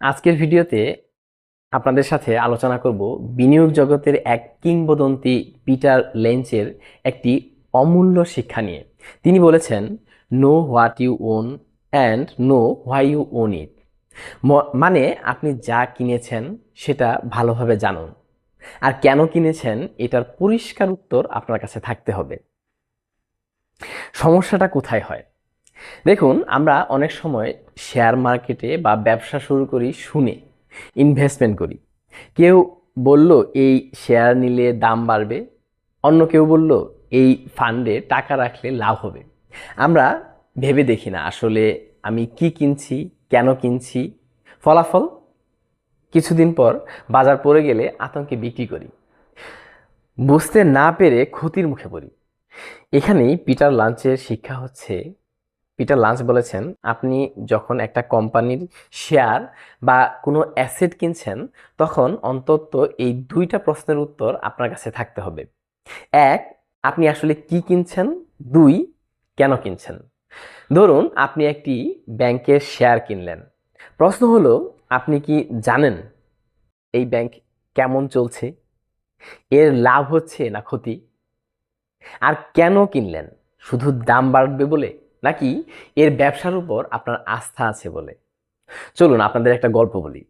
আজকের ভিডিওতে আপনাদের সাথে আলোচনা করব বিনিয়োগ জগতের এক কিংবদন্তি পিটার লেঞ্চের একটি অমূল্য শিক্ষা নিয়ে। তিনি বলেছেন know what you own and know why you own it মানে আপনি যা কিনেছেন সেটা ভালোভাবে জানুন। আর কেন কিনেছেন এটার পরিষ্কার উত্তর আপনার কাছে থাকতে হবে। সমস্যাটা কোথায় হয়? দেখুন, আমরা অনেক সময় শেয়ার মার্কেটে বা ব্যবসা শুরু করি, শুনে ইনভেস্টমেন্ট করি। কেউ বলল, এই শেয়ার নিলে দাম বাড়বে। অন্য কেউ বলল, এই ফান্ডে টাকা রাখলে লাভ হবে। আমরা ভেবে দেখি না, আসলে আমি কি কিনছি, কেন কিনছি। ফলাফল? কিছুদিন পর বাজার পড়ে গেলে আতঙ্কে বিক্রি করি। বুঝতে না পেরে ক্ষতির মুখে পড়ি। এখানেই পিটার লাঞ্চের শিক্ষা হচ্ছে পিটার লাঞ্চ বলেছেন, আপনি যখন একটা কোম্পানির শেয়ার বা কোনো অ্যাসেট কিনছেন, তখন অন্তত এই দুইটা প্রশ্নের উত্তর আপনার কাছে থাকতে হবে। এক, আপনি আসলে কি কিনছেন? দুই, কেন কিনছেন? ধরুন, আপনি একটি ব্যাংকের শেয়ার কিনলেন। প্রশ্ন হলো, আপনি কি জানেন এই ব্যাংক কেমন চলছে? এর লাভ হচ্ছে না ক্ষতি? আর কেন কিনলেন? শুধু দাম বাড়বে বলে? নাকি এর ব্যবসার উপর আপনার আস্থা আছে বলে? চলুন আপনাদের একটা গল্প বলি।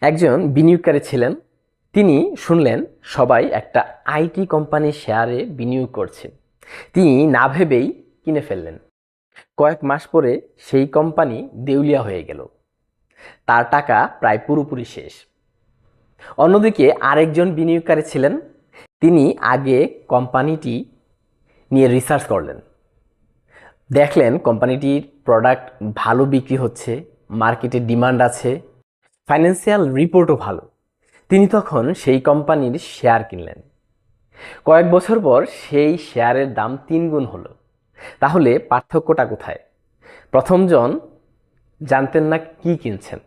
একজন বিনিয়োগকারী ছিলেন, তিনি শুনলেন সবাই একটা আইটি কোম্পানির শেয়ারে বিনিয়োগ করছে। তিনি না ভেবেই কিনে ফেললেন। কয়েক মাস পরে সেই কোম্পানি দেউলিয়া হয়ে গেল। তার টাকা প্রায় পুরোপুরি শেষ। অন্যদিকে আরেকজন বিনিয়োগকারী ছিলেন, তিনি আগে কোম্পানিটি নিয়ে রিসার্চ করলেন। দেখলেন কোম্পানিটির প্রোডাক্ট ভালো বিক্রি হচ্ছে মার্কেটে ডিমান্ড আছে ফাইন্যান্সিয়াল রিপোর্টও ভালো। তিনি তখন সেই কোম্পানির শেয়ার কিনলেন। কয়েক বছর পর সেই শেয়ারের দাম তিন গুণ হলো। তাহলে পার্থক্যটা কোথায়? প্রথমজন জানতেন না কি কিনছেন।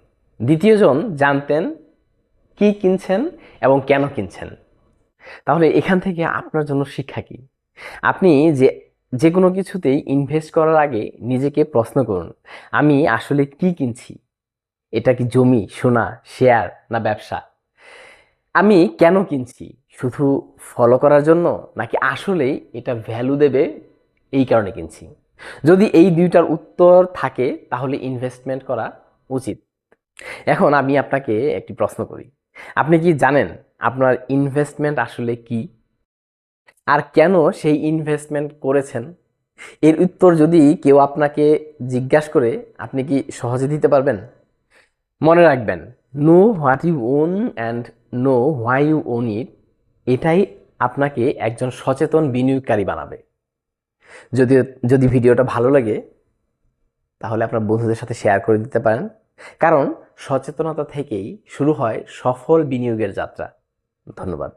দ্বিতীয়জন জানতেন কি কিনছেন এবং কেন কিনছেন। তাহলে এখান থেকে আপনার জন্য শিক্ষা কি? আপনি যে যে কোনো কিছুতেই ইনভেস্ট করার আগে নিজেকে প্রশ্ন করুন, আমি আসলে কি কিনছি? এটা কি জমি, সোনা শেয়ার না ব্যবসা? আমি কেন কিনছি? শুধু ফলো করার জন্য নাকি আসলেই এটা ভ্যালু দেবে এই কারণে কিনছি? যদি এই দুইটার উত্তর থাকে তাহলে ইনভেস্টমেন্ট করা উচিত। এখন আমি আপনাকে একটি প্রশ্ন করি, আপনি কি জানেন আপনার ইনভেস্টমেন্ট আসলে কি? আর কেন সেই ইনভেস্টমেন্ট করেছেন? এর উত্তর যদি কেউ আপনাকে জিজ্ঞাসা করে, আপনি কি সহজে দিতে পারবেন? মনে রাখবেন know what you own and know why you own it এটাই আপনাকে একজন সচেতন বিনিয়োগকারী বানাবে। যদি যদি ভিডিওটা ভালো লাগে, তাহলে আপনার বন্ধুদের সাথে শেয়ার করে দিতে পারেন। কারণ সচেতনতা থেকেই শুরু হয় সফল বিনিয়োগের যাত্রা। ধন্যবাদ।